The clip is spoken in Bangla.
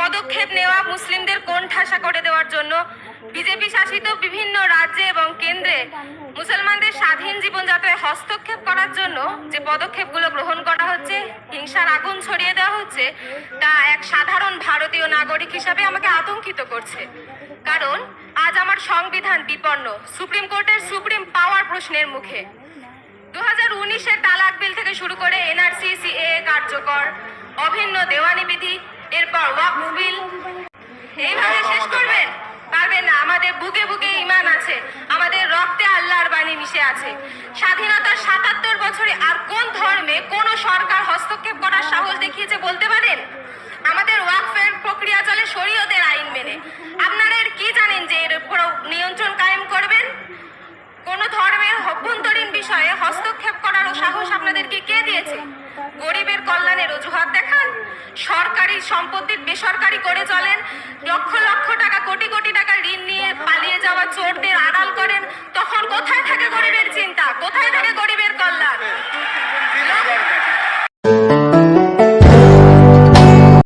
পদক্ষেপ নেওয়া মুসলিমদের কোণ ঠাসা করে দেওয়ার জন্য বিজেপি শাসিত বিভিন্ন রাজ্যে এবং কেন্দ্রে মুসলমানদের স্বাধীন জীবনযাত্রায় হস্তক্ষেপ করার জন্য যে পদক্ষেপগুলো গ্রহণ করা হচ্ছে, হিংসার আগুন ছড়িয়ে দেওয়া হচ্ছে, তা এক সাধারণ ভারতীয় নাগরিক হিসাবে আমাকে আতঙ্কিত করছে। কারণ আজ আমার সংবিধান বিপন্ন, সুপ্রিম কোর্টের সুপ্রিম পাওয়ার প্রশ্নের মুখে। দু হাজার উনিশের তালাক বিল থেকে শুরু করে এনআরসি সিএ কার্যকর, অভিন্ন দেওয়ানি বিধি এইভাবে শেষ করবেন পারবেন না আমাদের বুকে বুকে ইমান আছে আমাদের রক্তে আল্লাহর বাণী মিশে আছে। স্বাধীনতার সাতাত্তর বছরে আর কোন ধর্মে কোন সরকার হস্তক্ষেপ করার সাহস দেখিয়েছে বলতে পারেন? আমাদের ওয়াকফের প্রক্রিয়া চলে শরীয়তের আইন মেনে। আপনারা এর কি জানেন যে এর উপর নিয়ন্ত্রণ কায়েম করবেন? কোন ধর্মের অভ্যন্তরীণ বিষয়ে হস্তক্ষেপ করার সাহস আপনাদেরকে কে দিয়েছে? গরিবের কল্যাণের অজুহাত সরকারি সম্পত্তির বেসরকারি করে চলেন। লক্ষ লক্ষ টাকা